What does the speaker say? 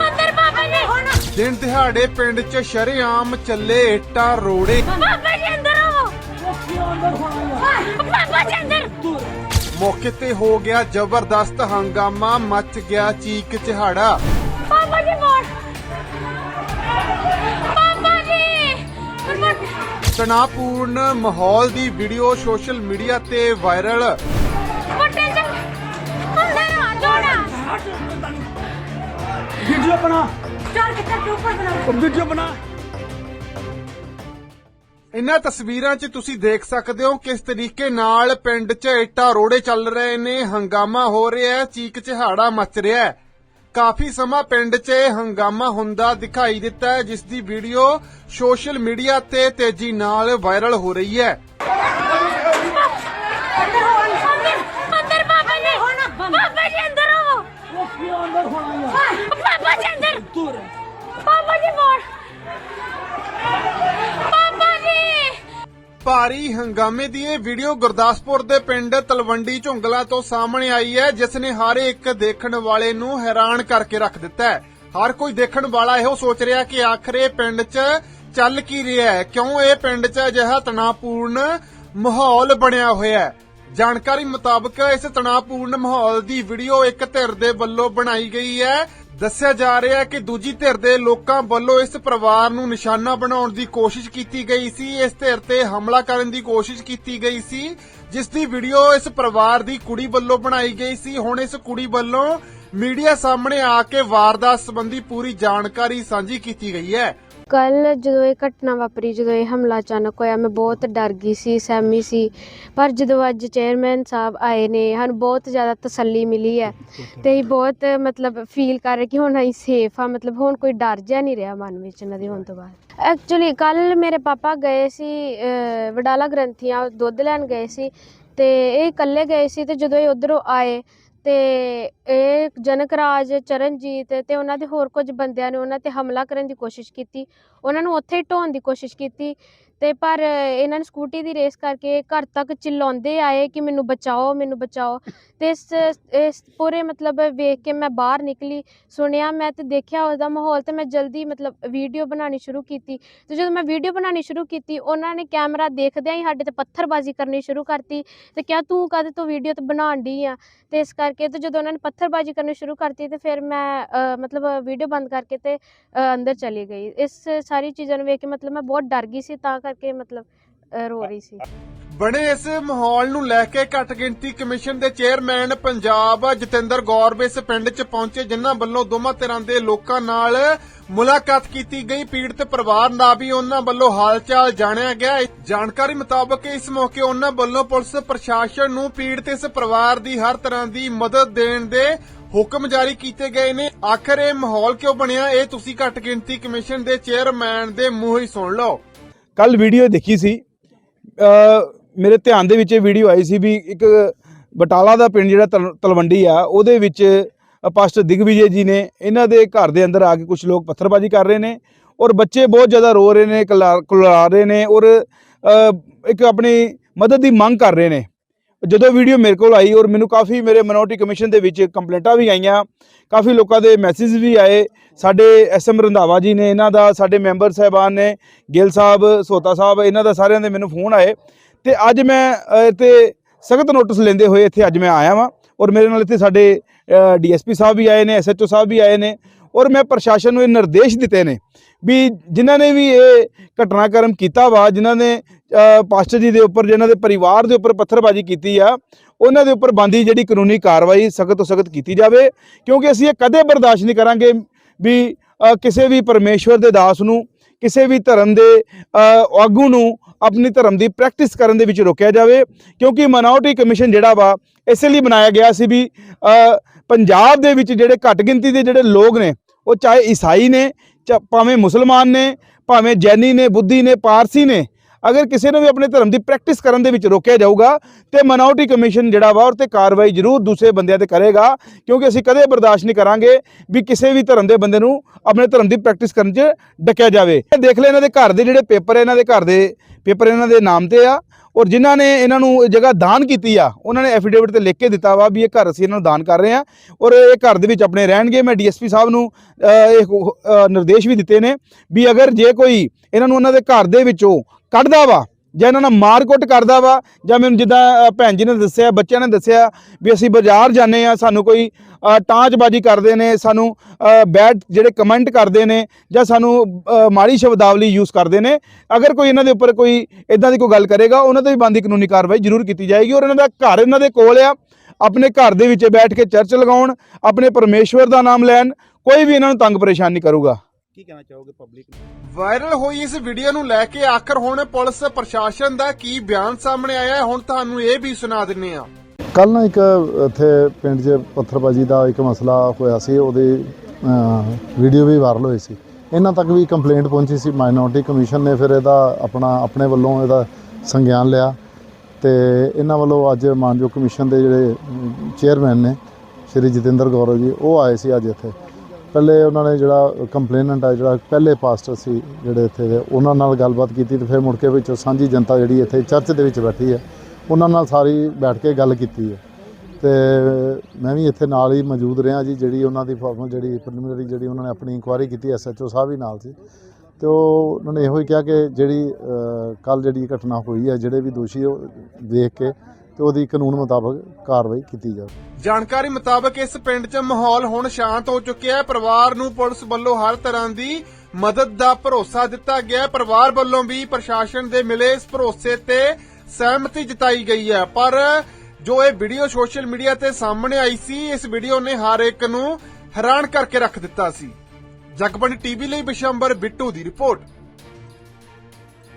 ਅੰਦਰ ਬਾਬਾ ਜੀ ਦਿਨ ਦਿਹਾੜੇ ਪਿੰਡ 'ਚ ਸ਼ਰੇਆਮ ਚੱਲੇ ਇੱਟਾਂ ਰੋੜੇ। ਬਾਬਾ ਜੀ ਅੰਦਰ ਆਓ ਬਾਬਾ ਜੀ ਅੰਦਰ ਮੌਕੇ ਤੇ ਹੋ ਗਿਆ ਜ਼ਬਰਦਸਤ ਹੰਗਾਮਾ, ਮੱਚ ਗਿਆ ਚੀਕ ਚਿਹਾੜਾ। ਬਾਬਾ ਜੀ ਮੋੜ ਬਾਬਾ ਜੀ ਤਣਾਪੂਰਨ ਮਾਹੌਲ ਦੀ ਵੀਡੀਓ ਸੋਸ਼ਲ ਮੀਡੀਆ ਤੇ ਵਾਇਰਲ वीडियो बना ਚਲ ਕਿੱਥੇ ਤੂੰ ਉੱਪਰ ਬਣਾ वीडियो बना ਇਨ੍ਹਾਂ ਤਸਵੀਰਾਂ 'ਚ ਤੁਸੀਂ ਦੇਖ ਸਕਦੇ ਹੋ ਕਿਸ ਤਰੀਕੇ ਨਾਲ ਪਿੰਡ 'ਚ ਇੱਟਾਂ ਰੋੜੇ ਚੱਲ ਰਹੇ ਨੇ ਹੰਗਾਮਾ ਹੋ ਰਿਹਾ ਹੈ ਚੀਕ ਚਿਹਾੜਾ ਮਚ ਰਿਹਾ ਹੈ ਕਾਫੀ ਸਮਾਂ ਪਿੰਡ 'ਚ ਇਹ ਹੰਗਾਮਾ ਹੁੰਦਾ ਦਿਖਾਈ ਦਿੱਤਾ ਹੈ ਜਿਸ ਦੀ ਵੀਡੀਓ ਸੋਸ਼ਲ ਮੀਡੀਆ ਤੇ ਤੇਜ਼ੀ ਨਾਲ ਵਾਇਰਲ ਹੋ ਰਹੀ ਹੈ ਭਾਰੀ ਹੰਗਾਮੇ ਦੀ ਇਹ ਵੀਡੀਓ ਗੁਰਦਾਸਪੁਰ ਦੇ ਪਿੰਡ ਤਲਵੰਡੀ ਝੁੰਗਲਾ ਤੋਂ ਸਾਹਮਣੇ ਆਈ ਹੈ, ਜਿਸ ਨੇ ਹਰ ਇੱਕ ਦੇਖਣ ਵਾਲੇ ਨੂੰ ਹੈਰਾਨ ਕਰਕੇ ਰੱਖ ਦਿੱਤਾ ਹੈ। ਹਰ ਕੋਈ ਦੇਖਣ ਵਾਲਾ ਇਹੋ ਸੋਚ ਰਿਹਾ ਕਿ ਆਖਰ ਪਿੰਡ 'ਚ ਚੱਲ ਕੀ ਰਿਹਾ ਹੈ, ਕਿਉਂ ਇਹ ਪਿੰਡ 'ਚ ਅਜਿਹਾ ਤਣਾਅਪੂਰਨ ਮਾਹੌਲ ਬਣਿਆ ਹੋਇਆ ਹੈ? ਜਾਣਕਾਰੀ ਮੁਤਾਬਕ ਇਸ ਤਣਾਅਪੂਰਨ ਮਾਹੌਲ ਦੀ ਵੀਡੀਓ ਇੱਕ ਧਿਰ ਦੇ ਵੱਲੋਂ ਬਣਾਈ ਗਈ ਹੈ ਦੱਸਿਆ ਜਾ ਰਿਹਾ ਹੈ ਕਿ ਦੂਜੀ ਧਿਰ ਦੇ ਲੋਕਾਂ ਵੱਲੋਂ ਇਸ ਪਰਿਵਾਰ ਨੂੰ ਨਿਸ਼ਾਨਾ ਬਣਾਉਣ ਦੀ ਕੋਸ਼ਿਸ਼ ਕੀਤੀ ਗਈ ਸੀ। ਇਸ ਧਿਰ ਤੇ ਹਮਲਾ ਕਰਨ ਦੀ ਕੋਸ਼ਿਸ਼ ਕੀਤੀ ਗਈ ਸੀ। ਜਿਸ ਦੀ ਵੀਡੀਓ ਇਸ ਪਰਿਵਾਰ ਦੀ ਕੁੜੀ ਵੱਲੋਂ ਬਣਾਈ ਗਈ ਸੀ। ਹੁਣ ਇਸ ਕੁੜੀ ਵੱਲੋਂ ਮੀਡੀਆ ਸਾਹਮਣੇ ਆ ਕੇ ਵਾਰਦਾਤ ਸੰਬੰਧੀ ਪੂਰੀ ਜਾਣਕਾਰੀ ਸਾਂਝੀ ਕੀਤੀ ਗਈ ਹੈ। ਕੱਲ ਜਦੋਂ ਇਹ ਘਟਨਾ ਵਾਪਰੀ, ਜਦੋਂ ਇਹ ਹਮਲਾ ਅਚਾਨਕ ਹੋਇਆ, ਮੈਂ ਬਹੁਤ ਡਰ ਗਈ ਸੀ, ਸਹਿਮੀ ਸੀ। ਪਰ ਜਦੋਂ ਅੱਜ ਚੇਅਰਮੈਨ ਸਾਹਿਬ ਆਏ ਨੇ, ਸਾਨੂੰ ਬਹੁਤ ਜ਼ਿਆਦਾ ਤਸੱਲੀ ਮਿਲੀ ਹੈ ਤੇ ਅਸੀਂ ਬਹੁਤ ਮਤਲਬ ਫੀਲ ਕਰ ਰਹੇ ਕਿ ਹੁਣ ਅਸੀਂ ਸੇਫ ਆ ਮਤਲਬ ਹੁਣ ਕੋਈ ਡਰ ਜਿਹਾ ਨਹੀਂ ਰਿਹਾ ਮਨ ਵਿੱਚ ਇਹਨਾਂ ਦੇ ਹੋਣ ਤੋਂ ਬਾਅਦ। ਐਕਚੁਅਲੀ ਕੱਲ ਮੇਰੇ ਪਾਪਾ ਗਏ ਸੀ ਵਡਾਲਾ ਗ੍ਰੰਥੀਆਂ ਦੁੱਧ ਲੈਣ ਗਏ ਸੀ ਤੇ ਇਹ ਇਕੱਲੇ ਗਏ ਸੀ ਤੇ ਜਦੋਂ ਇਹ ਉਧਰੋਂ ਆਏ ਤੇ ਇਹ ਜਨਕ ਰਾਜ ਚਰਨਜੀਤ ਤੇ ਉਹਨਾਂ ਦੇ ਹੋਰ ਕੁਝ ਬੰਦਿਆਂ ਨੇ ਉਹਨਾਂ ਤੇ ਹਮਲਾ ਕਰਨ ਦੀ ਕੋਸ਼ਿਸ਼ ਕੀਤੀ। ਉਹਨਾਂ ਨੂੰ ਉੱਥੇ ਹੀ ਢੋਣ ਦੀ ਕੋਸ਼ਿਸ਼ ਕੀਤੀ ਤੇ ਪਰ ਇਹਨਾਂ ਨੇ ਸਕੂਟੀ ਦੀ ਰੇਸ ਕਰਕੇ ਘਰ ਤੱਕ ਚਿੱਲਾਉਂਦੇ ਆਏ ਕਿ ਮੈਨੂੰ ਬਚਾਓ ਮੈਨੂੰ ਬਚਾਓ। ਤੇ ਇਸ ਇਸ ਪੂਰੇ ਮਤਲਬ ਵੇਖ ਕੇ ਮੈਂ ਬਾਹਰ ਨਿਕਲੀ, ਸੁਣਿਆ, ਮੈਂ ਤੇ ਦੇਖਿਆ ਉਹਦਾ ਮਾਹੌਲ ਤੇ ਮੈਂ ਜਲਦੀ ਮਤਲਬ ਵੀਡੀਓ ਬਣਾਉਣੀ ਸ਼ੁਰੂ ਕੀਤੀ। ਤੇ ਜਦੋਂ ਮੈਂ ਵੀਡੀਓ ਬਣਾਉਣੀ ਸ਼ੁਰੂ ਕੀਤੀ, ਉਹਨਾਂ ਨੇ ਕੈਮਰਾ ਦੇਖਦਿਆਂ ਹੀ ਸਾਡੇ ਤੇ ਪੱਥਰਬਾਜ਼ੀ ਕਰਨੀ ਸ਼ੁਰੂ ਕਰਤੀ। ਤੇ ਕਿਹਾ, ਤੂੰ ਕਦ ਤੋਂ ਵੀਡੀਓ ਤੇ ਬਣਾਉਣ ਡਈ ਆ? ਤੇ ਇਸ ਕਰਕੇ ਤੇ ਜਦੋਂ ਉਹਨਾਂ ਨੇ ਪੱਥਰਬਾਜ਼ੀ ਕਰਨੀ ਸ਼ੁਰੂ ਕਰਤੀ ਤੇ ਫਿਰ ਮੈਂ ਮਤਲਬ ਵੀਡੀਓ ਬੰਦ ਕਰਕੇ ਤੇ ਅੰਦਰ ਚਲੀ ਗਈ। ਇਸ ਸਾਰੀ ਚੀਜ਼ਾਂ ਨੂੰ ਵੇਖ ਕੇ ਮਤਲਬ ਮੈਂ ਬਹੁਤ ਡਰ ਗਈ ਸੀ ਤਾਂ ਕਰਕੇ ਮਤਲਬ ਅ, ਰੋ ਰਹੀ ਸੀ। ਬਣੇ ਇਸ ਮਾਹੌਲ ਨੂੰ ਲੈ ਕੇ ਘੱਟ ਗਿਣਤੀ ਕਮਿਸ਼ਨ ਦੇ ਚੇਅਰਮੈਨ ਪੰਜਾਬ ਜਤਿੰਦਰ ਗੌਰ ਇਸ ਪਿੰਡ 'ਚ ਪਹੁੰਚੇ ਜਿਨ੍ਹਾਂ ਵੱਲੋਂ ਦੋਵਾਂ ਧਿਰਾਂ ਦੇ ਲੋਕਾਂ ਨਾਲ ਮੁਲਾਕਾਤ ਕੀਤੀ ਗਈ। ਪੀੜਤ ਪਰਿਵਾਰ ਦਾ ਵੀ ਉਹਨਾਂ ਵੱਲੋਂ ਹਾਲਚਾਲ ਜਾਣਿਆ ਗਿਆ। ਜਾਣਕਾਰੀ ਮੁਤਾਬਕ ਇਸ ਮੌਕੇ ਉਹਨਾਂ ਵੱਲੋਂ ਪੁਲਿਸ ਪ੍ਰਸ਼ਾਸਨ ਨੂੰ ਪੀੜਤ ਇਸ ਪਰਿਵਾਰ ਦੀ ਹਰ ਤਰ੍ਹਾਂ ਦੀ ਮਦਦ ਦੇਣ ਦੇ ਹੁਕਮ ਜਾਰੀ ਕੀਤੇ ਗਏ ਨੇ। ਆਖਰ ਇਹ ਮਾਹੌਲ ਕਿਉਂ ਬਣਿਆ? ਇਹ ਤੁਸੀਂ ਘੱਟ ਗਿਣਤੀ ਕਮਿਸ਼ਨ ਦੇ ਚੇਅਰਮੈਨ ਦੇ ਮੂੰਹ ਹੀ ਸੁਣ ਲਓ। ਕੱਲ ਵੀਡੀਓ ਦੇਖੀ ਸੀ। ਮੇਰੇ ਧਿਆਨ ਦੇ ਵਿੱਚ ਇਹ ਵੀਡੀਓ ਆਈ ਸੀ ਵੀ ਇੱਕ ਬਟਾਲਾ ਦਾ ਪਿੰਡ ਜਿਹੜਾ ਤਲ- ਤਲਵੰਡੀ ਆ, ਉਹਦੇ ਵਿੱਚ ਪਾਸਟਰ ਦਿਗਵਿਜੇ ਜੀ ਨੇ ਇਹਨਾਂ ਦੇ ਘਰ ਦੇ ਅੰਦਰ ਆ ਕੇ ਕੁਝ ਲੋਕ ਪੱਥਰਬਾਜ਼ੀ ਕਰ ਰਹੇ ਨੇ ਔਰ ਬੱਚੇ ਬਹੁਤ ਜ਼ਿਆਦਾ ਰੋ ਰਹੇ ਨੇ, ਕੁਲਾ ਕੁਲਾ ਰਹੇ ਨੇ ਔਰ ਇੱਕ ਆਪਣੀ ਮਦਦ ਦੀ ਮੰਗ ਕਰ ਰਹੇ ਨੇ। ਜਦੋਂ ਵੀਡੀਓ ਮੇਰੇ ਕੋਲ ਆਈ ਔਰ ਮੈਨੂੰ ਕਾਫੀ ਮੇਰੇ ਮਿਨੋਰਟੀ ਕਮਿਸ਼ਨ ਦੇ ਵਿੱਚ ਕੰਪਲੇਂਟਾਂ ਵੀ ਆਈਆਂ ਕਾਫੀ ਲੋਕਾਂ ਦੇ ਮੈਸੇਜ ਵੀ ਆਏ। ਸਾਡੇ ਐਸਐਮ ਰੰਧਾਵਾ ਜੀ ਨੇ ਇਹਨਾਂ ਦਾ ਸਾਡੇ ਮੈਂਬਰ ਸਾਹਿਬਾਨ ਨੇ ਗਿੱਲ ਸਾਹਿਬ ਸੋਤਾ ਸਾਹਿਬ ਇਹਨਾਂ ਦਾ ਸਾਰਿਆਂ ਦੇ ਮੈਨੂੰ ਫੋਨ ਆਏ। ਤੇ ਅੱਜ ਮੈਂ ਅ, ਤੇ ਸਖਤ ਨੋਟਿਸ ਲੈਂਦੇ ਹੋਏ ਇੱਥੇ ਅੱਜ ਮੈਂ ਆਇਆ ਵਾਂ ਔਰ ਮੇਰੇ ਨਾਲ ਇੱਥੇ ਸਾਡੇ ਡੀਐਸਪੀ ਸਾਹਿਬ ਵੀ ਆਏ ਨੇ ਐਸਐਚਓ ਸਾਹਿਬ ਵੀ ਆਏ ਨੇ ਔਰ ਮੈਂ ਪ੍ਰਸ਼ਾਸਨ ਨੂੰ ਇਹ ਨਿਰਦੇਸ਼ ਦਿੱਤੇ ਨੇ ਵੀ ਜਿਨ੍ਹਾਂ ਨੇ ਵੀ ਇਹ ਘਟਨਾਕ੍ਰਮ ਕੀਤਾ ਵਾ ਜਿਨ੍ਹਾਂ ਨੇ ਪਾਸਟਰ ਜੀ ਦੇ ਉੱਪਰ, ਜਿਨ੍ਹਾਂ ਦੇ ਪਰਿਵਾਰ ਦੇ ਉੱਪਰ ਪੱਥਰਬਾਜ਼ੀ ਕੀਤੀ ਆ, ਉਹਨਾਂ ਦੇ ਉੱਪਰ ਬੰਦੀ ਜਿਹੜੀ ਕਾਨੂੰਨੀ ਕਾਰਵਾਈ ਸਖਤ ਤੋਂ ਸਖਤ ਕੀਤੀ ਜਾਵੇ, ਕਿਉਂਕਿ ਅਸੀਂ ਇਹ ਕਦੇ ਬਰਦਾਸ਼ਤ ਨਹੀਂ ਕਰਾਂਗੇ ਵੀ ਕਿਸੇ ਵੀ ਪਰਮੇਸ਼ਵਰ ਦੇ ਦਾਸ ਨੂੰ, ਕਿਸੇ ਵੀ ਧਰਮ ਦੇ ਆਗੂ ਨੂੰ ਆਪਣੀ ਧਰਮ ਦੀ ਪ੍ਰੈਕਟਿਸ ਕਰਨ ਦੇ ਵਿੱਚ ਰੋਕਿਆ ਜਾਵੇ, ਕਿਉਂਕਿ ਮਨਾਉਟੀ ਕਮਿਸ਼ਨ ਜਿਹੜਾ ਵਾ, ਇਸੇ ਲਈ ਬਣਾਇਆ ਗਿਆ ਸੀ ਵੀ ਪੰਜਾਬ ਦੇ ਵਿੱਚ ਜਿਹੜੇ ਘੱਟ ਗਿਣਤੀ ਦੇ ਜਿਹੜੇ ਲੋਕ ਨੇ, ਉਹ ਚਾਹੇ ਈਸਾਈ ਨੇ, ਚਾ- ਭਾਵੇਂ ਮੁਸਲਮਾਨ ਨੇ, ਭਾਵੇਂ ਜੈਨੀ ਨੇ, ਬੁੱਧੀ ਨੇ, ਪਾਰਸੀ ਨੇ ਅਗਰ ਕਿਸੇ ਨੂੰ ਵੀ ਆਪਣੇ ਧਰਮ ਦੀ ਪ੍ਰੈਕਟਿਸ ਕਰਨ ਦੇ ਵਿੱਚ ਰੋਕਿਆ ਜਾਊਗਾ ਤੇ ਮਨਾਉਟੀ ਕਮਿਸ਼ਨ ਜਿਹੜਾ ਵਾ ਉਹ ਤੇ ਕਾਰਵਾਈ ਜ਼ਰੂਰ ਦੂਸਰੇ ਬੰਦਿਆਂ ਤੇ ਕਰੇਗਾ, ਕਿਉਂਕਿ ਅਸੀਂ ਕਦੇ ਬਰਦਾਸ਼ਤ ਨਹੀਂ ਕਰਾਂਗੇ ਵੀ ਕਿਸੇ ਵੀ ਧਰਮ ਦੇ ਬੰਦੇ ਨੂੰ ਆਪਣੇ ਧਰਮ ਦੀ ਪ੍ਰੈਕਟਿਸ ਕਰਨ 'ਚ ਡੱਕਿਆ ਜਾਵੇ। ਦੇਖ ਲੈ ਇਹਨਾਂ ਦੇ ਘਰ ਦੇ ਜਿਹੜੇ ਪੇਪਰ ਇਹਨਾਂ ਦੇ ਘਰ ਦੇ ਪੇਪਰ ਇਹਨਾਂ ਦੇ ਨਾਮ ਤੇ ਆ ਔਰ ਜਿਨ੍ਹਾਂ ਨੇ ਇਹਨਾਂ ਨੂੰ ਇਹ ਜਗ੍ਹਾ ਦਾਨ ਕੀਤੀ ਆ, ਉਹਨਾਂ ਨੇ ਐਫੀਡੇਵਿਟ ਤੇ ਲਿਖ ਕੇ ਦਿੱਤਾ ਵਾ ਵੀ ਇਹ ਘਰ ਅਸੀਂ ਇਹਨਾਂ ਨੂੰ ਦਾਨ ਕਰ ਰਹੇ ਆ ਔਰ ਇਹ ਘਰ ਦੇ ਵਿੱਚ ਆਪਣੇ ਰਹਿਣਗੇ। ਮੈਂ ਡੀਐਸਪੀ ਸਾਹਿਬ ਨੂੰ ਇਹ ਨਿਰਦੇਸ਼ ਵੀ ਦਿੱਤੇ ਨੇ ਵੀ ਅਗਰ ਜੇ ਕੋਈ ਇਹਨਾਂ ਨੂੰ ਉਹਨਾਂ ਦੇ ਘਰ ਦੇ ਵਿੱਚੋਂ ਕੱਢਦਾ ਵਾ ਜਾਂ ਇਹਨਾਂ ਨਾਲ ਮਾਰਕੁੱਟ ਕਰਦਾ ਵਾ, ਜਾਂ ਮੈਨੂੰ ਜਿੱਦਾਂ ਭੈਣ ਜੀ ਨੇ ਦੱਸਿਆ, ਬੱਚਿਆਂ ਨੇ ਦੱਸਿਆ ਵੀ ਅਸੀਂ ਬਾਜ਼ਾਰ ਜਾਂਦੇ ਆ ਸਾਨੂੰ ਕੋਈ ਟਾਂਚਬਾਜ਼ੀ ਕਰਦੇ ਨੇ, ਸਾਨੂੰ ਬੈਡ ਜਿਹੜੇ ਕਮੈਂਟ ਕਰਦੇ ਨੇ, ਜਾਂ ਸਾਨੂੰ ਮਾੜੀ ਸ਼ਬਦਾਵਲੀ ਯੂਜ਼ ਕਰਦੇ ਨੇ। ਅਗਰ ਕੋਈ ਇਹਨਾਂ ਦੇ ਉੱਪਰ ਕੋਈ ਇਦਾਂ ਦੀ ਕੋਈ ਗੱਲ ਕਰੇਗਾ, ਉਹਨਾਂ ਤੇ ਵੀ ਬੰਦੀ ਕਾਨੂੰਨੀ ਕਾਰਵਾਈ ਜ਼ਰੂਰ ਕੀਤੀ ਜਾਏਗੀ ਔਰ ਇਹਨਾਂ ਦਾ ਘਰ ਇਹਨਾਂ ਦੇ ਕੋਲ ਆ। ਆਪਣੇ ਘਰ ਦੇ ਵਿੱਚ ਬੈਠ ਕੇ ਚਰਚ ਲਗਾਉਣ, ਆਪਣੇ ਪਰਮੇਸ਼ਵਰ ਦਾ ਨਾਮ ਲੈਣ, ਕੋਈ ਵੀ ਇਹਨਾਂ ਨੂੰ ਤੰਗ ਪਰੇਸ਼ਾਨ ਨਹੀਂ ਕਰੂਗਾ। ਕੀ ਕਹਿਣਾ ਚਾਹੋਗੇ ਪਬਲਿਕ ਨੂੰ? ਵਾਇਰਲ ਹੋਈ ਇਸ ਵੀਡੀਓ ਨੂੰ ਲੈ ਕੇ ਆਖਰ ਹੁਣ ਪੁਲਿਸ ਪ੍ਰਸ਼ਾਸਨ ਦਾ ਕੀ ਬਿਆਨ ਸਾਹਮਣੇ ਆਇਆ ਹੈ ਹੁਣ ਤੁਹਾਨੂੰ ਇਹ ਵੀ ਸੁਣਾ ਦਿੰਨੇ ਆ ਕੱਲ ਨਾ ਇੱਕ ਇੱਥੇ ਪਿੰਡ 'ਚ ਪੱਥਰਬਾਜੀ ਦਾ ਇੱਕ ਮਸਲਾ ਹੋਇਆ ਸੀ ਉਹਦੀ ਵੀਡੀਓ ਵੀ ਵਾਇਰਲ ਹੋਈ ਸੀ। ਇਹਨਾਂ ਤੱਕ ਵੀ ਕੰਪਲੇਂਟ ਪਹੁੰਚੀ ਸੀ ਮਾਈਨੋਰਟੀ ਕਮਿਸ਼ਨ ਨੇ ਫਿਰ ਇਹਦਾ ਆਪਣਾ ਆਪਣੇ ਵੱਲੋਂ ਇਹਦਾ ਸੰਗਿਆਨ ਲਿਆ। ਤੇ ਇਹਨਾਂ ਵੱਲੋਂ ਅੱਜ ਮਾਨਯੋਗ ਕਮਿਸ਼ਨ ਦੇ ਜਿਹੜੇ ਚੇਅਰਮੈਨ ਨੇ ਸ਼੍ਰੀ ਜਤਿੰਦਰ ਗੌਰਵ ਜੀ ਉਹ ਆਏ ਸੀ ਅੱਜ ਇੱਥੇ। ਪਹਿਲੇ ਉਹਨਾਂ ਨੇ ਜਿਹੜਾ ਕੰਪਲੇਨੈਂਟ ਆ, ਜਿਹੜਾ ਪਹਿਲੇ ਪਾਸਟਰ ਸੀ ਜਿਹੜੇ ਇੱਥੇ ਦੇ, ਉਹਨਾਂ ਨਾਲ ਗੱਲਬਾਤ ਕੀਤੀ ਤੇ ਫਿਰ ਮੁੜ ਕੇ ਵਿੱਚੋਂ ਸਾਂਝੀ ਜਨਤਾ ਜਿਹੜੀ ਇੱਥੇ ਚਰਚ ਦੇ ਵਿੱਚ ਬੈਠੀ ਹੈ, ਉਹਨਾਂ ਨਾਲ ਸਾਰੀ ਬੈਠ ਕੇ ਗੱਲ ਕੀਤੀ ਹੈ। ਤੇ ਮੈਂ ਵੀ ਇੱਥੇ ਨਾਲ ਹੀ ਮੌਜੂਦ ਰਿਹਾ ਜੀ, ਜਿਹੜੀ ਉਹਨਾਂ ਦੀ ਫਾਰਮਲ ਜਿਹੜੀ ਪ੍ਰੀਲਿਮਿਨਰੀ ਜਿਹੜੀ ਉਹਨਾਂ ਨੇ ਆਪਣੀ ਇਨਕੁਆਇਰੀ ਕੀਤੀ ਐਸਐਚਓ ਸਾਹਿਬ ਵੀ ਨਾਲ ਸੀ। ਤੇ ਉਹ ਉਹਨਾਂ ਨੇ ਇਹੋ ਹੀ ਕਿਹਾ ਕਿ ਜਿਹੜੀ ਕੱਲ ਜਿਹੜੀ ਘਟਨਾ ਹੋਈ ਹੈ, ਜਿਹੜੇ ਵੀ ਦੋਸ਼ੀ ਉਹ ਦੇਖ ਕੇ ਤੇ ਉਹਦੀ ਕਾਨੂੰਨ ਮੁਤਾਬਕ ਕਾਰਵਾਈ ਕੀਤੀ ਜਾਵੇ। ਜਾਣਕਾਰੀ ਮੁਤਾਬਕ ਇਸ ਪਿੰਡ 'ਚ ਮਾਹੌਲ ਹੁਣ ਸ਼ਾਂਤ ਹੋ ਚੁੱਕਿਆ ਹੈ। ਪਰਿਵਾਰ ਨੂੰ ਪੁਲਿਸ ਵੱਲੋਂ ਹਰ ਤਰ੍ਹਾਂ ਦੀ ਮਦਦ ਦਾ ਭਰੋਸਾ ਦਿੱਤਾ ਗਿਆ ਹੈ। ਪਰਿਵਾਰ ਵੱਲੋਂ ਵੀ ਪ੍ਰਸ਼ਾਸਨ ਦੇ ਮਿਲੇ ਇਸ ਭਰੋਸੇ ਤੇ ਸਹਿਮਤੀ ਜਤਾਈ ਗਈ ਹੈ। ਪਰ ਜੋ ਇਹ ਵੀਡੀਓ ਸੋਸ਼ਲ ਮੀਡੀਆ ਤੇ ਸਾਹਮਣੇ ਆਈ ਸੀ, ਇਸ ਵੀਡੀਓ ਨੇ ਹਰ ਇੱਕ ਨੂੰ ਹੈਰਾਨ ਕਰਕੇ ਰੱਖ ਦਿੱਤਾ ਸੀ। ਜਗਬੰਦ ਟੀਵੀ ਲਈ ਬਿਸ਼ੰਬਰ ਬਿੱਟੂ ਦੀ ਰਿਪੋਰਟ।